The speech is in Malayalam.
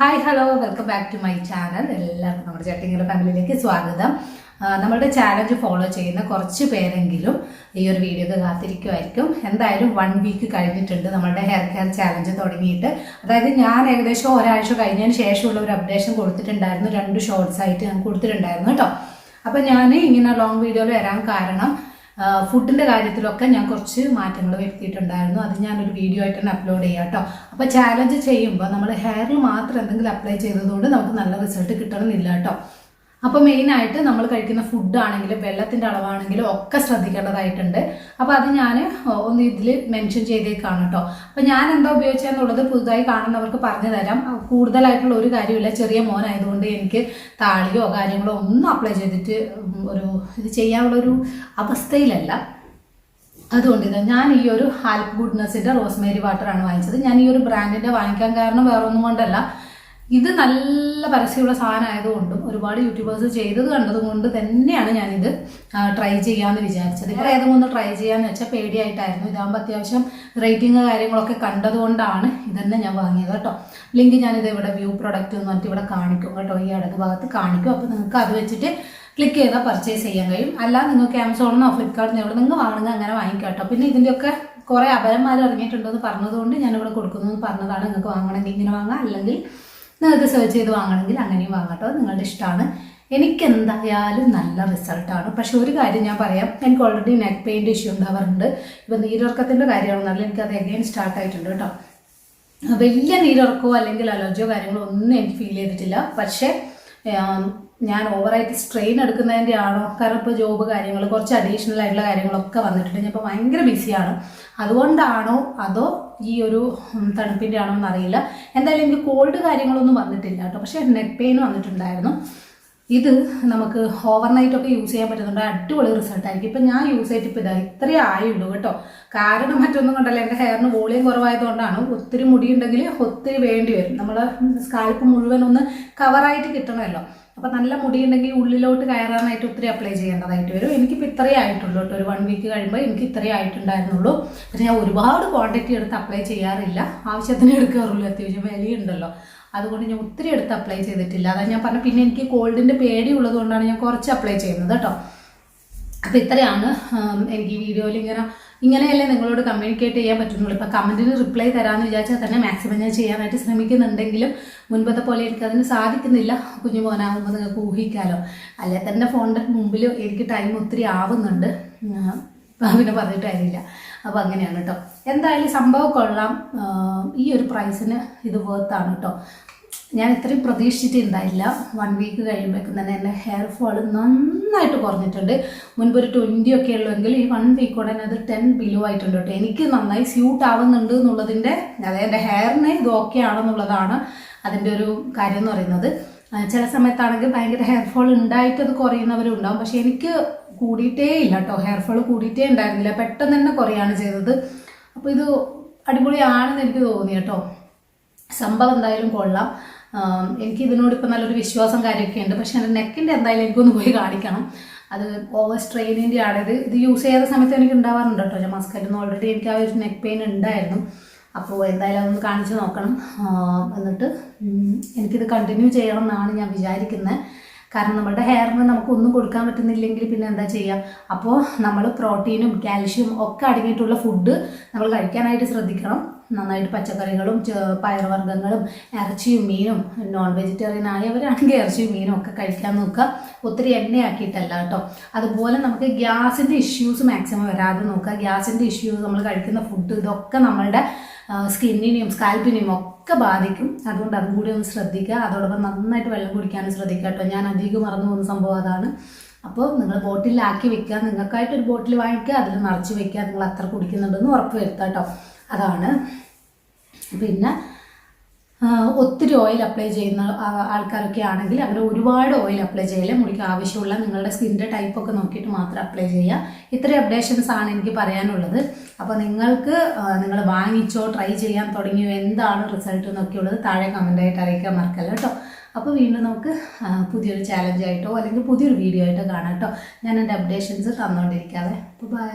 Hi hello welcome back to my channel എല്ലാവർക്കും നമ്മുടെ ചട്ടിങ്ങയുടെ ഫാമിലിയിലേക്ക് സ്വാഗതം. നമ്മുടെ ചാലഞ്ച് ഫോളോ ചെയ്യുന്ന കുറച്ച് പേരെങ്കിലും ഈ ഒരു വീഡിയോ ഒക്കെ കാത്തിരിക്കുമായിരിക്കും എന്തായാലും വൺ വീക്ക് കഴിഞ്ഞിട്ടുണ്ട് നമ്മളുടെ ഹെയർ കെയർ ചാലഞ്ച് തുടങ്ങിയിട്ട്. അതായത് ഞാൻ ഏകദേശം ഒരാഴ്ച കഴിഞ്ഞതിന് ശേഷമുള്ള ഒരു അപ്ഡേഷൻ കൊടുത്തിട്ടുണ്ടായിരുന്നു. രണ്ട് ഷോർട്സ് ആയിട്ട് ഞാൻ കൊടുത്തിട്ടുണ്ടായിരുന്നു കേട്ടോ. അപ്പം ഞാൻ ഇങ്ങനെ ലോങ് വീഡിയോയിൽ വരാൻ കാരണം ഫുഡിന്റെ കാര്യത്തിലൊക്കെ ഞാൻ കുറച്ച് മാറ്റങ്ങൾ വരുത്തിയിട്ടുണ്ടായിരുന്നു. അത് ഞാനൊരു വീഡിയോ ആയിട്ട് തന്നെ അപ്ലോഡ് ചെയ്യാം കേട്ടോ അപ്പോൾ ചാലഞ്ച് ചെയ്യുമ്പോൾ നമ്മൾ ഹെയറിൽ മാത്രം എന്തെങ്കിലും അപ്ലൈ ചെയ്തതുകൊണ്ട് നമുക്ക് നല്ല റിസൾട്ട് കിട്ടണമെന്നില്ല കേട്ടോ അപ്പോൾ മെയിനായിട്ട് നമ്മൾ കഴിക്കുന്ന ഫുഡ് ആണെങ്കിലും വെള്ളത്തിന്റെ അളവാണെങ്കിലും ഒക്കെ ശ്രദ്ധിക്കേണ്ടതായിട്ടുണ്ട്. അപ്പോൾ അത് ഞാൻ ഒന്ന് ഇതിൽ മെൻഷൻ ചെയ്തേക്കാണ് കേട്ടോ അപ്പോൾ ഞാൻ എന്താ ഉപയോഗിച്ചതെന്നുള്ളത് പുതുതായി കാണുന്നവർക്ക് പറഞ്ഞു തരാം കൂടുതലായിട്ടുള്ള ഒരു കാര്യമില്ല. ചെറിയ മോനായതുകൊണ്ട് എനിക്ക് താളിയോ കാര്യങ്ങളോ ഒന്നും അപ്ലൈ ചെയ്തിട്ട് ഒരു ഇത് ചെയ്യാനുള്ളൊരു അവസ്ഥയിലല്ല. അതുകൊണ്ട് ഇത് ഞാൻ ഈ ഒരു ഹാൽപ്പ് ഗുഡ്നസിന്റെ റോസ്മേരി വാട്ടറാണ് വാങ്ങിച്ചത്. ഞാൻ ഈ ഒരു ബ്രാൻഡിന്റെ വാങ്ങിക്കാൻ കാരണം വേറെ ഒന്നും കൊണ്ടല്ല. ഇത് നല്ല പരസ്യമുള്ള സാധനം ആയതുകൊണ്ടും ഒരുപാട് യൂട്യൂബേഴ്സ് ചെയ്തത് കണ്ടത് കൊണ്ട് തന്നെയാണ് ഞാനിത് ട്രൈ ചെയ്യാമെന്ന് വിചാരിച്ചത്. ഇപ്പോൾ ഏതെങ്കിലും ഒന്ന് ട്രൈ ചെയ്യാന്ന് വെച്ചാൽ പേടിയായിട്ടായിരുന്നു. ഇതാകുമ്പോൾ അത്യാവശ്യം റേറ്റിംഗ് കാര്യങ്ങളൊക്കെ കണ്ടതുകൊണ്ടാണ് ഇതന്നെ ഞാൻ വാങ്ങിയത് കേട്ടോ. ലിങ്ക് ഞാനിത് ഇവിടെ വ്യൂ പ്രൊഡക്റ്റ് എന്ന് പറഞ്ഞിട്ട് ഇവിടെ കാണിക്കും കേട്ടോ. ഈ ഇടത് ഭാഗത്ത് കാണിക്കും. അപ്പോൾ നിങ്ങൾക്ക് അത് വെച്ചിട്ട് ക്ലിക്ക് ചെയ്താൽ പർച്ചേസ് ചെയ്യാൻ കഴിയും. അല്ല നിങ്ങൾക്ക് ആമസോണിന്നോ ഫ്ലിപ്കാർട്ടിന്നോ എവിടെ നിങ്ങൾ വാങ്ങുന്നത് അങ്ങനെ വാങ്ങിക്കാം കേട്ടോ. പിന്നെ ഇതിന്റെയൊക്കെ കുറേ അപരന്മാർ ഇറങ്ങിയിട്ടുണ്ടെന്ന് പറഞ്ഞതുകൊണ്ട് ഞാനിവിടെ കൊടുക്കുന്നു പറഞ്ഞതാണ് നിങ്ങൾക്ക് വാങ്ങണമെങ്കിൽ ഇങ്ങനെ വാങ്ങാം. അല്ലെങ്കിൽ നിങ്ങൾക്ക് സെർച്ച് ചെയ്ത് വാങ്ങണമെങ്കിൽ അങ്ങനെയും വാങ്ങട്ടോ നിങ്ങളുടെ ഇഷ്ടമാണ്. എനിക്ക് എന്തായാലും നല്ല റിസൾട്ടാണ് പക്ഷെ ഒരു കാര്യം ഞാൻ പറയാം. എനിക്ക് ഓൾറെഡി നെക്ക് പെയിന്റ് ഇഷ്യൂ ഉണ്ടാവാറുണ്ട്. ഇപ്പം നീരുറക്കത്തിന്റെ കാര്യമാണെന്നല്ല എനിക്കത് എഗെയിൻ സ്റ്റാർട്ട് ആയിട്ടുണ്ട് കേട്ടോ. വലിയ നീരുറക്കോ അല്ലെങ്കിൽ അലർജിയോ കാര്യങ്ങളോ ഒന്നും എനിക്ക് ഫീൽ ചെയ്തിട്ടില്ല. പക്ഷേ ഞാൻ ഓവറായിട്ട് സ്ട്രെയിൻ എടുക്കുന്നതിന്റെ ആണോ? കാരണം ഇപ്പോൾ ജോബ് കാര്യങ്ങൾ കുറച്ച് അഡീഷണൽ ആയിട്ടുള്ള കാര്യങ്ങളൊക്കെ വന്നിട്ടുണ്ട്. ഞാൻ ഇപ്പോൾ ഭയങ്കര ബിസിയാണ് അതുകൊണ്ടാണോ അതോ ഈ ഒരു തണുപ്പിന്റെ ആണോ എന്നറിയില്ല എന്തായാലും എനിക്ക് കോൾഡ് കാര്യങ്ങളൊന്നും വന്നിട്ടില്ല കേട്ടോ. പക്ഷേ നെക്ക് പെയിൻ വന്നിട്ടുണ്ടായിരുന്നു. ഇത് നമുക്ക് ഓവർനൈറ്റ് ഒക്കെ യൂസ് ചെയ്യാൻ പറ്റുന്നുണ്ട്. അടിപൊളി റിസൾട്ട് ആയിരിക്കും. ഇപ്പം ഞാൻ യൂസ് ചെയ്തിട്ട് ഇപ്പോൾ ഇതാ ഇത്രയേ ആയുള്ളൂ കേട്ടോ. കാരണം മറ്റൊന്നും കൊണ്ടല്ല എന്റെ ഹെയറിന് വോളിയം കുറവായതുകൊണ്ടാണ് ഒത്തിരി മുടിയുണ്ടെങ്കിൽ ഒത്തിരി വേണ്ടി വരും. നമ്മൾ സ്കാൽപ്പ് മുഴുവൻ ഒന്ന് കവറായിട്ട് കിട്ടണമല്ലോ. അപ്പം നല്ല മുടിയുണ്ടെങ്കിൽ ഉള്ളിലോട്ട് കയറാനായിട്ട് ഒത്തിരി അപ്ലൈ ചെയ്യേണ്ടതായിട്ട് വരും. എനിക്കിപ്പോൾ ഇത്രയേ ആയിട്ടുള്ളൂ കേട്ടോ. ഒരു വൺ വീക്ക് കഴിയുമ്പോൾ എനിക്ക് ഇത്രയേ ആയിട്ടുണ്ടായിരുന്നുള്ളൂ. പക്ഷേ ഞാൻ ഒരുപാട് ക്വാണ്ടിറ്റി എടുത്ത് അപ്ലൈ ചെയ്യാറില്ല. ആവശ്യത്തിന് എടുക്കാറുള്ളൂ. അത്യാവശ്യം വിലയുണ്ടല്ലോ. അതുകൊണ്ട് ഞാൻ ഒത്തിരി എടുത്ത് അപ്ലൈ ചെയ്തിട്ടില്ല. അതാണ് ഞാൻ പറഞ്ഞ പിന്നെ എനിക്ക് കോൾഡിന്റെ പേടി ഉള്ളതുകൊണ്ടാണ് ഞാൻ കുറച്ച് അപ്ലൈ ചെയ്യുന്നത് കേട്ടോ. അപ്പോൾ ഇത്രയാണ് എനിക്ക് വീഡിയോയിൽ ഇങ്ങനെ ഇങ്ങനെയല്ലേ നിങ്ങളോട് കമ്മ്യൂണിക്കേറ്റ് ചെയ്യാൻ പറ്റുന്നുള്ളൂ. ഇപ്പോൾ കമന്റിന് റിപ്ലൈ തരാമെന്ന് വിചാരിച്ചാൽ തന്നെ മാക്സിമം ഞാൻ ചെയ്യാനായിട്ട് ശ്രമിക്കുന്നുണ്ടെങ്കിലും മുൻപത്തെ പോലെ എനിക്ക് അതിന് സാധിക്കുന്നില്ല. കുഞ്ഞു മോനാകുമ്പോൾ നിങ്ങൾക്ക് ഊഹിക്കാലോ. അല്ലെ തന്നെ ഫോണിന്റെ മുമ്പിൽ എനിക്ക് ടൈം ഒത്തിരി ആവുന്നുണ്ട്. പിന്നെ പറഞ്ഞിട്ട് കാര്യമില്ല. അപ്പോൾ അങ്ങനെയാണ് കേട്ടോ എന്തായാലും സംഭവം കൊള്ളാം. ഈ ഒരു പ്രൈസിന് ഇത് വേർത്താണ് കേട്ടോ ഞാൻ ഇത്രയും പ്രതീക്ഷിച്ചിട്ടുണ്ടായില്ല. വൺ വീക്ക് കഴിയുമ്പോഴേക്കും തന്നെ എന്റെ ഹെയർ ഫോൾ നന്നായിട്ട് കുറഞ്ഞിട്ടുണ്ട്. മുൻപ് ഒരു ട്വന്റി ഒക്കെ ഉള്ളുവെങ്കിൽ ഈ വൺ വീക്ക് തന്നെ അത് ടെൻ ബിലോ ആയിട്ടുണ്ട് കേട്ടോ. എനിക്ക് നന്നായി സ്യൂട്ട് ആവുന്നുണ്ട് എന്നുള്ളതിന്റെ അതായത് എന്റെ ഹെയറിന് ഇത് ഓക്കെ ആണെന്നുള്ളതാണ് അതിന്റെ ഒരു കാര്യം എന്ന് പറയുന്നത്. ചില സമയത്താണെങ്കിൽ ഭയങ്കര ഹെയർ ഫോൾ ഉണ്ടായിട്ട് അത് കുറയുന്നവരും ഉണ്ടാവും. പക്ഷേ എനിക്ക് കൂടിയിട്ടേ ഇല്ല കേട്ടോ. ഹെയർ ഫോൾ കൂടിയിട്ടേ ഉണ്ടായിരുന്നില്ല. പെട്ടെന്ന് തന്നെ കുറയാണ് ചെയ്തത്. അപ്പോൾ ഇത് അടിപൊളിയാണെന്ന് എനിക്ക് തോന്നി കേട്ടോ. സംഭവം എന്തായാലും കൊള്ളാം. എനിക്ക് ഇതിനോട് ഇപ്പം നല്ലൊരു വിശ്വാസം കാര്യമൊക്കെ ഉണ്ട്. പക്ഷെ എന്റെ നെക്കിന്റെ എന്തായാലും എനിക്കൊന്ന് പോയി കാണിക്കണം. അത് ഓവർ സ്ട്രെയിനിന്റെ ആണ്. ഇത് യൂസ് ചെയ്ത സമയത്ത് എനിക്ക് ഉണ്ടാവാറുണ്ട് കേട്ടോ. ഞാൻ മസ്കറ്റിൽ ഓൾറെഡി എനിക്ക് ആ ഒരു നെക്ക് പെയിൻ ഉണ്ടായിരുന്നു. അപ്പോൾ എന്തായാലും അതൊന്ന് കാണിച്ച് നോക്കണം. എന്നിട്ട് എനിക്കിത് കണ്ടിന്യൂ ചെയ്യണം എന്നാണ് ഞാൻ വിചാരിക്കുന്നത് കാരണം നമ്മുടെ ഹെയറിന് നമുക്ക് ഒന്നും കൊടുക്കാൻ പറ്റുന്നില്ലെങ്കിൽ പിന്നെ എന്താ ചെയ്യുക അപ്പോൾ നമ്മൾ പ്രോട്ടീനും കാൽഷ്യം ഒക്കെ അടങ്ങിയിട്ടുള്ള ഫുഡ് നമ്മൾ കഴിക്കാനായിട്ട് ശ്രദ്ധിക്കണം. നന്നായിട്ട് പച്ചക്കറികളും പയറുവർഗങ്ങളും ഇറച്ചിയും മീനും നോൺ വെജിറ്റേറിയൻ ആയവരാണെങ്കിൽ ഇറച്ചിയും മീനും ഒക്കെ കഴിക്കാൻ നോക്കുക. ഒത്തിരി എണ്ണയാക്കിയിട്ടല്ല കേട്ടോ. അതുപോലെ നമുക്ക് ഗ്യാസിന്റെ ഇഷ്യൂസ് മാക്സിമം വരാതെ നോക്കുക. ഗ്യാസിന്റെ ഇഷ്യൂസ് നമ്മൾ കഴിക്കുന്ന ഫുഡ് ഇതൊക്കെ നമ്മളുടെ സ്കിന്നിനെയും സ്കാൽപ്പിനെയും ഒക്കെ ബാധിക്കും. അതുകൊണ്ട് അതും കൂടി ഒന്ന് ശ്രദ്ധിക്കുക. അതോടൊപ്പം നന്നായിട്ട് വെള്ളം കുടിക്കാനും ശ്രദ്ധിക്കുക കേട്ടോ. ഞാൻ അധികം മറന്നു പോകുന്ന സംഭവം അതാണ്. അപ്പോൾ നിങ്ങൾ ബോട്ടിലാക്കി വെക്കുക. നിങ്ങൾക്കായിട്ട് ഒരു ബോട്ടിൽ വാങ്ങിക്കുക. അതിൽ നിറച്ച് വെക്കുക. നിങ്ങൾ അത്ര കുടിക്കുന്നുണ്ടെന്ന് ഉറപ്പ് വരുത്തുക കേട്ടോ. അതാണ്. പിന്നെ ഒത്തിരി ഓയിൽ അപ്ലൈ ചെയ്യുന്ന ആൾക്കാരൊക്കെ ആണെങ്കിൽ അവർ ഒരുപാട് ഓയിൽ അപ്ലൈ ചെയ്യില്ല മുടിക്ക് ആവശ്യമുള്ള നിങ്ങളുടെ സ്കിന്റെ ടൈപ്പൊക്കെ നോക്കിയിട്ട് മാത്രം അപ്ലൈ ചെയ്യുക. ഇത്രയും അപ്ഡേഷൻസ് ആണ് എനിക്ക് പറയാനുള്ളത്. അപ്പോൾ നിങ്ങൾക്ക് നിങ്ങൾ വാങ്ങിച്ചോ ട്രൈ ചെയ്യാൻ തുടങ്ങിയോ എന്താണ് റിസൾട്ട് എന്നൊക്കെയുള്ളത് താഴെ കമന്റായിട്ട് അറിയിക്കാൻ മറക്കല്ല കേട്ടോ. അപ്പോൾ വീണ്ടും നമുക്ക് പുതിയൊരു ചാലഞ്ചായിട്ടോ അല്ലെങ്കിൽ പുതിയൊരു വീഡിയോ ആയിട്ടോ കാണാം കേട്ടോ. ഞാൻ എന്റെ അപ്ഡേഷൻസ് തന്നോണ്ടിരിക്കാതെ അപ്പോൾ ബൈ